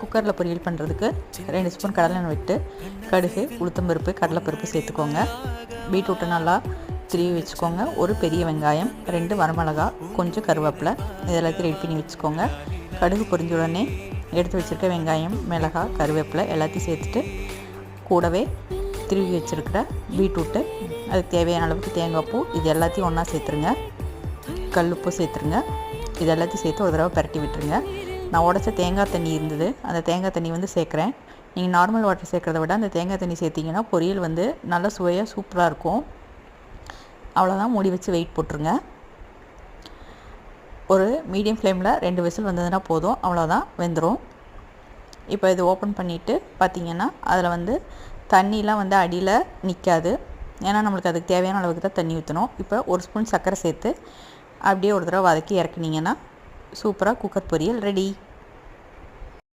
குக்கரில் பொரியல் பண்ணுறதுக்கு ரெண்டு ஸ்பூன் கடலெண்ணெய் விட்டு கடுகு உளுத்தம்பருப்பு கடலைப்பருப்பு சேர்த்துக்கோங்க. பீட்ரூட்டை நல்லா திருவி வச்சுக்கோங்க. ஒரு பெரிய வெங்காயம் ரெண்டு வரமிளகா கொஞ்சம் கருவேப்பிலை இது எல்லாத்தையும் ரெடி பண்ணி வச்சுக்கோங்க. கடுகு பொரிஞ்ச உடனே எடுத்து வச்சுருக்க வெங்காயம் மிளகாய் கருவேப்பிலை எல்லாத்தையும் சேர்த்துட்டு கூடவே திருவி வச்சுருக்கிற பீட்ரூட்டு அதுக்கு தேவையான அளவுக்கு தேங்காய் பூ இது எல்லாத்தையும் ஒன்றா சேர்த்துருங்க. கல்லுப்பு சேர்த்துருங்க. இது எல்லாத்தையும் சேர்த்து ஒரு தடவை பரட்டி விட்டுருங்க. நான் உடச்ச தேங்காய் தண்ணி இருந்தது. அந்த தேங்காய் தண்ணி வந்து சேர்க்குறேன். நீங்கள் நார்மல் வாட்டர் சேர்க்குறத விட அந்த தேங்காய் தண்ணி சேர்த்திங்கன்னா பொரியல் வந்து நல்ல சுவையாக சூப்பராக இருக்கும். அவ்வளோதான் மூடி வச்சு வெயிட் போட்டுருங்க. ஒரு மீடியம் ஃப்ளேமில் ரெண்டு விசில் வந்ததுன்னா போதும். அவ்வளோதான் வெந்துடும் இப்போ இது ஓப்பன் பண்ணிவிட்டு பார்த்தீங்கன்னா அதில் வந்து தண்ணிலாம் வந்து அடியில் நிற்காது ஏன்னா நம்மளுக்கு அதுக்கு தேவையான அளவுக்கு தான் தண்ணி ஊற்றணும் இப்போ ஒரு ஸ்பூன் சர்க்கரை சேர்த்து அப்படியே ஒரு தடவை வதக்கி இறக்குனீங்கன்னா சூப்பராக குக்கர் பொரியல் ரெடி